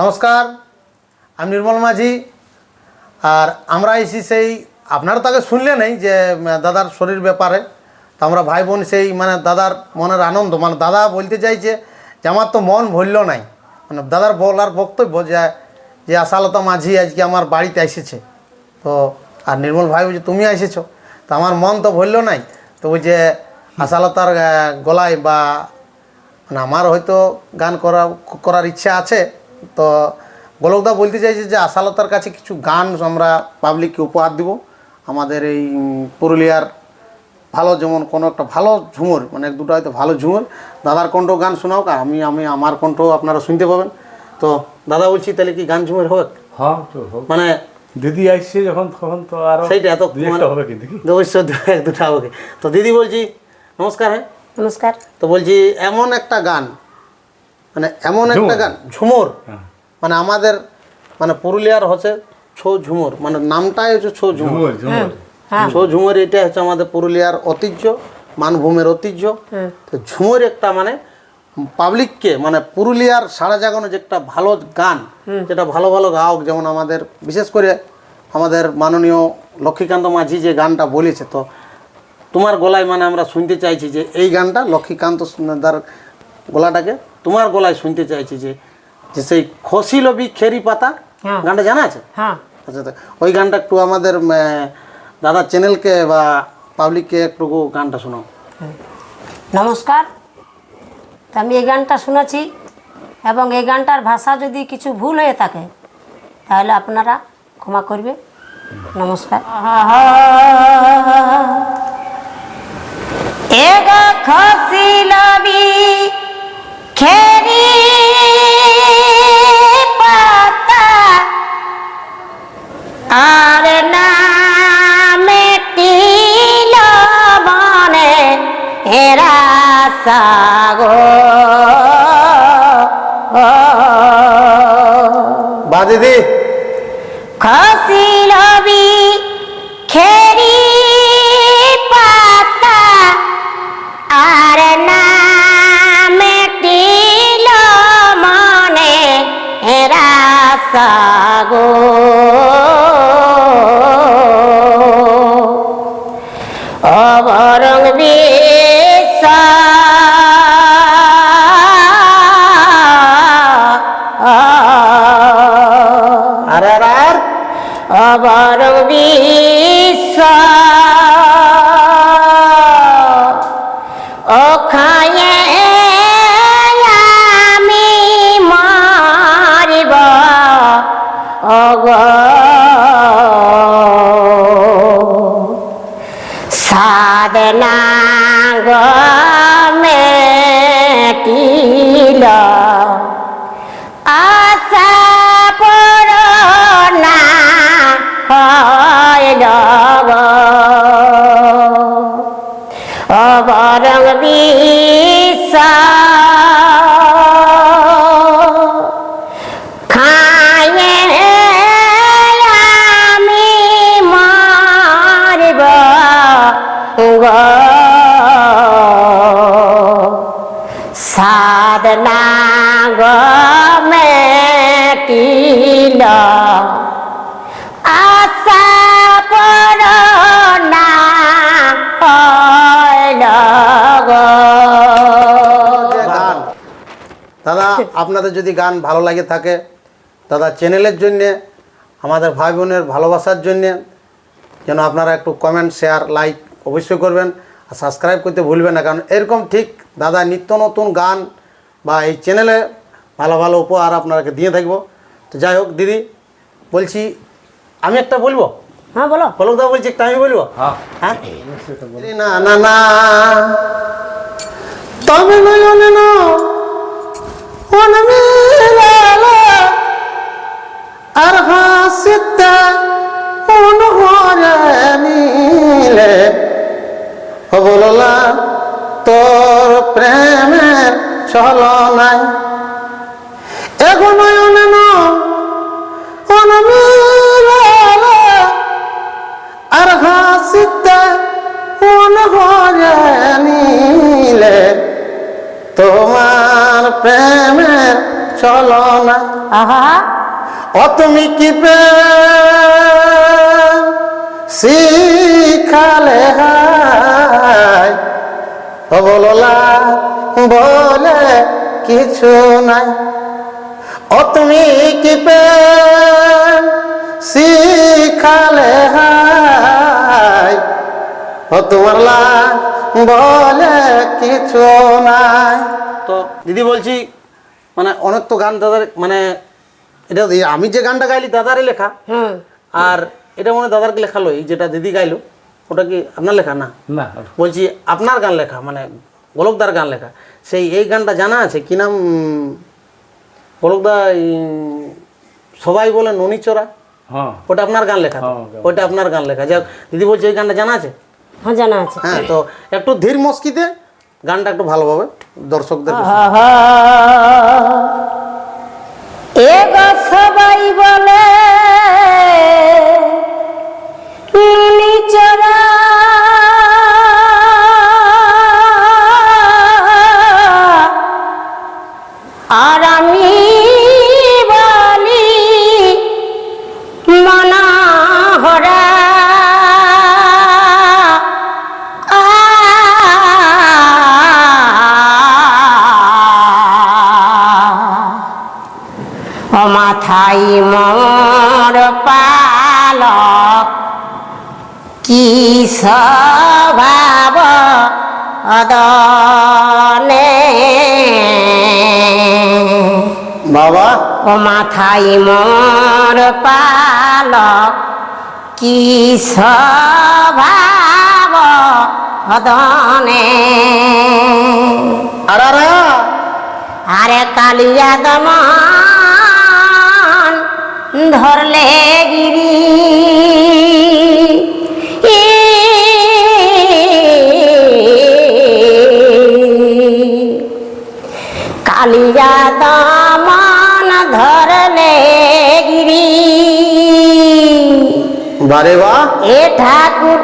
নমস্কার, আমি নির্মল মাঝি। আর আমরা এসি সেই, আপনারা তাকে শুনলে নেই যে দাদার শরীর ব্যাপারে। তো আমরা ভাই বোন সেই মানে দাদার মনের আনন্দ মানে দাদা বলতে চাইছে যে, আমার তো মন ভরল নাই। মানে দাদার বলার বক্তব্য যে যে আশালতা মাঝি আজকে আমার বাড়িতে এসেছে। তো, আর নির্মল ভাই বলছে তুমি এসেছ? তো আমার মন তো ভরল নাই। তো ওই যে আশালতার গলায় বা মানে আমার হয়তো গান করা করার ইচ্ছা আছে তো গোলকদা বলতে চাইছে যে আশালতার কাছে কিছু গান আমরা পাবলিককে উপহার দিব। আমাদের এই পুরুলিয়ার ভালো যেমন কোনো একটা ভালো ঝুমুর মানে এক দুটো হয়তো ভালো ঝুমুর দাদার কণ্ঠ গান শোনাও আমি আমি আমার কণ্ঠ আপনারা শুনতে পাবেন। তো দাদা বলছি তাহলে কি গান ঝুমুর হোক? হ্যাঁ মানে দিদি আসছে যখন তখন তো আর সেইটা এত কি? অবশ্যই এক দুটা হবে। তো দিদি বলছি নমস্কার হ্যাঁ। নমস্কার। তো বলছি এমন একটা গান মানে এমন একটা গান ঝুমুর। হ্যাঁ। মানে আমাদের মানে পুরুলিয়ার হচ্ছে ছৌ ঝুমুর মানে নামটাই হচ্ছে ছৌ ঝুমুর। ঝুমুর ঝুমুর। হ্যাঁ ছৌ ঝুমুর এটা হচ্ছে আমাদের পুরুলিয়ার ঐতিহ্য মানভূমের ঐতিহ্য। তো ঝুমুর একটা মানে পাবলিককে মানে পুরুলিয়ার সাড়া জাগানো যে একটা ভালো গান যেটা ভালো ভালো গায়ক যেমন আমাদের বিশেষ করে আমাদের মাননীয় লক্ষ্মীকান্ত মাঝি যে গানটা বলেছে তো তোমার গলায় মানে আমরা শুনতে চাইছি যে এই গানটা লক্ষ্মীকান্ত দার গলাটাকে তোমার গলায় শুনতে চাইছি যে যে সেই খসি লবি খেরি পাতা হ্যাঁ। গানটা জানা আছে? হ্যাঁ। আচ্ছা ওই গানটা একটু আমাদের দাদা চ্যানেলকে বা পাবলিককে একটু গানটা শোনাও। নমস্কার। তো আমি এই গানটা শুনেছি এবং এই গানটার ভাষা যদি কিছু ভুল হয়ে থাকে তাহলে আপনারা ক্ষমা করবে নমস্কার। এগো খসিলবি খেরি পাতা। আর নামে টিল বনে হেরা সাগো বা দিদি খসিলবি খেরি সাগো অবরং গো। যে গান দাদা, আপনাদের যদি গান ভালো লাগে থাকে, দাদা চ্যানেলের জন্যে, আমাদের ভাই বোনের ভালোবাসার জন্যে, যেন আপনারা একটু কমেন্ট শেয়ার লাইক অবশ্যই করবেন আর সাবস্ক্রাইব করতে ভুলবেন না কারণ এরকম ঠিক দাদা নিত্য নতুন গান বা এই চ্যানেলে ভালো ভালো উপহার আপনাকে দিয়ে থাকব। তো যাই হোক দিদি বলছি আমি একটা বলব? হ্যাঁ বলো। পলকদা বলছি একটা আমি বলব? হ্যাঁ। হ্যাঁ? না না না। তবে নয়নে আর হাসিতে অনহরে মিলে। ও তোর প্রেমের ছলনায় এগো নয়নে ন অনমিলালা আর হাসিতে মন ভরে নিলে তোমার প্রেমের চলো না আহা। ও তুমি কি প্রেম? শিখালে হায় ও বললা বলে কিছু নাই। ও তুমি কি প্রেম শিখালে হায় ও তোমার লা বলে কিছু নাই। তো দিদি বলছি মানে অনেক তো গান দাদার মানে এটা আমি যে গানটা গাইলি দাদারই লেখা। হুম আর এটা মনে হয় দাদারকে লেখালো এই যেটা দিদি গাইলো। ওটা কি আপনার লেখা না? না। বলছি আপনার গান লেখা মানে গোলকদার গান লেখা। সেই এই গানটা জানা আছে? কি নাম গোলকদা সবাই বলে ননি চোরা। হ্যাঁ। ওটা আপনার গান লেখা তো? হ্যাঁ, ওটা। আপনার গান লেখা। যাক দিদি বলছে এই গানটা জানা আছে? হ্যাঁ জানা আছে। হ্যাঁ তো একটু ধীর মস্কিতে গানটা একটু ভালোভাবে দর্শকদের সবাই বলে আর আমি বলি মনা মাথাই মোর পালক কি স্বভাব অদনে? বাবা? ও মাথায় মোর পালক কি স্বভাব হদনে আরে কালিয়া দমন ধরলে গিরি। কালিয়া দমন ধরলে গিরি বারে বা এ ঠাকুর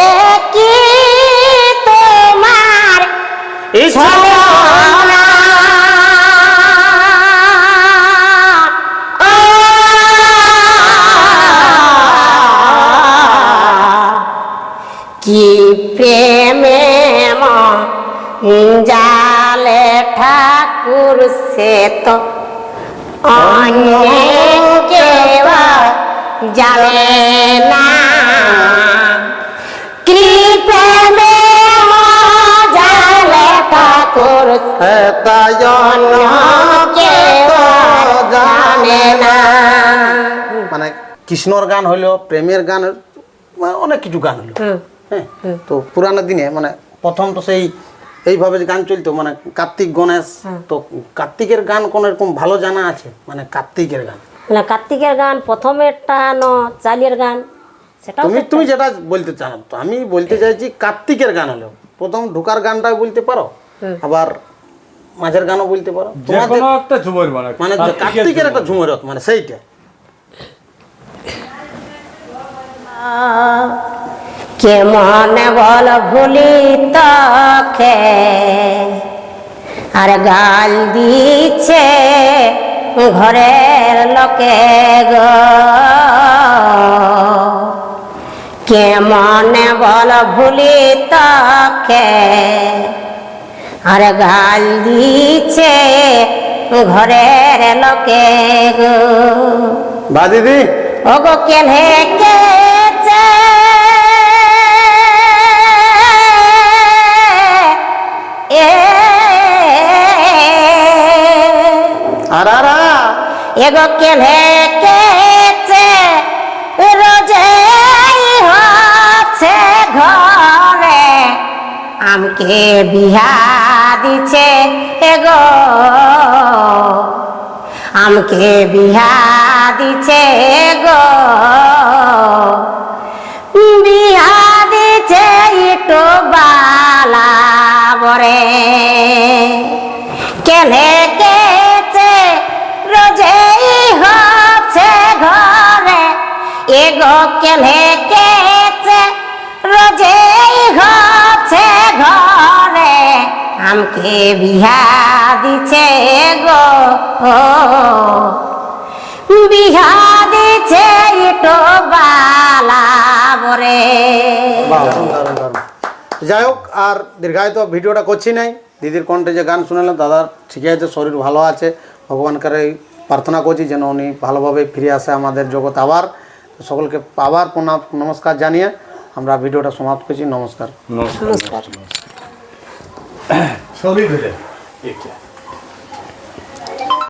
এ কি তোমার ছলনা? কৃষ্ণর গান হইল প্রেমের গান মানে অনেক কিছু গান হলো হ্যাঁ। তো পুরানো দিনে মানে প্রথম তো সেই এইভাবে যে গান চলতো মানে কার্তিক গণেশ তো কার্তিকের গান কোন এরকম ভালো জানা আছে? মানে কার্তিকের গান। না কার্তিকের গান প্রথমেরটা ন চালিয়ের গান সেটাও তুমি তুমি যেটা বলতে চাও তো আমি বলতে চাইছি কার্তিকের গান হলো প্রথম ঢুকার গানটা বলতে পারো? আবার মাঝের গানও বলতে পারো? যে একটা ঝুমর মানে মানে কার্তিকের একটা ঝুমরত মানে সেইটা। কেমন বল ভুলি তখে আর গাল দিচ্ছে ঘরের লোকে গো। কেমন বল ভুলি তখে আর গাল দিচ্ছে ঘরের লোকে গো। বা দিদি ওগো কেনে কেছে এগো কেনে কেছে রোজে হচ্ছে ঘরে। আমকে বিহা দিছে এগো। আমকে বিহা দিছে গো বিহা দিছে ইটো বালা বরে। কেনে কেছে রোজে হচ্ছে ঘরে। এগো কেনে কেছে রোজে হচ্ছে ঘরে। আমকে বিহা দিছে গো বিহা দিছে ইটো বালা বরে বাহ, দারুণ, দারুণ, দারুণ। যাই হোক আর দীর্ঘায়িত ভিডিওটা করছি নাই। দিদির কণ্ঠে যে গান শুনলাম দাদার ঠিকই আছে শরীর ভালো আছে। ভগবানকে প্রার্থনা করছি যেন উনি ভালোভাবে ফিরে আসে আমাদের জগৎ আবার। সকলকে আবার প্রণাম নমস্কার জানিয়ে আমরা ভিডিওটা সমাপ্ত করছি। নমস্কার। নমস্কার। নমস্কার।